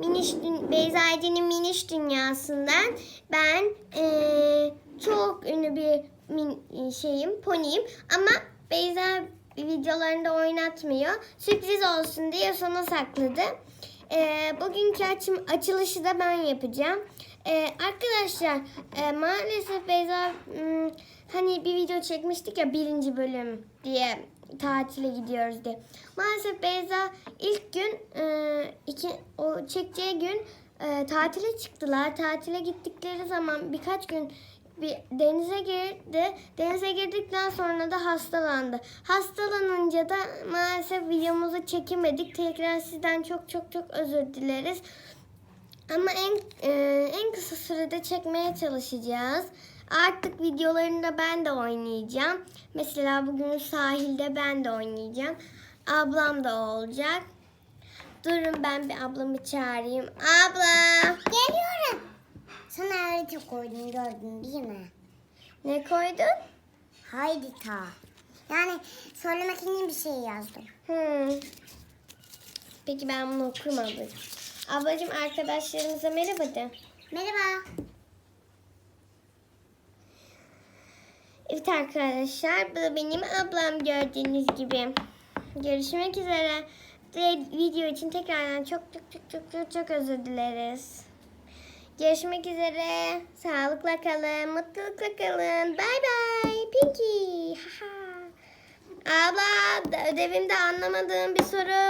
Miniş Dün- Beyza Ece'nin Miniş Dünyası'ndan ben eee, çok ünlü bir min- şeyim, poniyim ama Beyza videolarında oynatmıyor. Sürpriz olsun diye sona sakladı. Eee, bugünkü açım, açılışı da ben yapacağım. Eee, arkadaşlar eee, maalesef Beyza hmm, hani bir video çekmiştik ya birinci bölüm diye tatile gidiyoruz diye. Maalesef Beyza ilk gün e, o çekeceği gün e, tatile çıktılar. Tatile gittikleri zaman birkaç gün bir denize girdi. Denize girdikten sonra da hastalandı. Hastalanınca da maalesef videomuzu çekemedik. Tekrar sizden çok çok çok özür dileriz. Ama en e, en kısa sürede çekmeye çalışacağız. Artık videolarında ben de oynayacağım. Mesela bugün sahilde ben de oynayacağım. Ablam da olacak. Durun ben bir ablamı çağırayım. Abla! Geliyorum. Sana harita koydum gördün değil mi? Ne koydun? Harita. Yani söylemek için bir şey yazdım. Hmm. Peki ben bunu okurum ablacığım. Ablacığım arkadaşlarımıza merhaba de. Merhaba. Evet arkadaşlar bu da benim ablam gördüğünüz gibi. Görüşmek üzere. Video için tekrardan çok çok çok çok çok çok özür dileriz. Görüşmek üzere. Sağlıkla kalın, mutlulukla kalın. Bay bay. Pinky. Abla ödevimde anlamadığım bir soru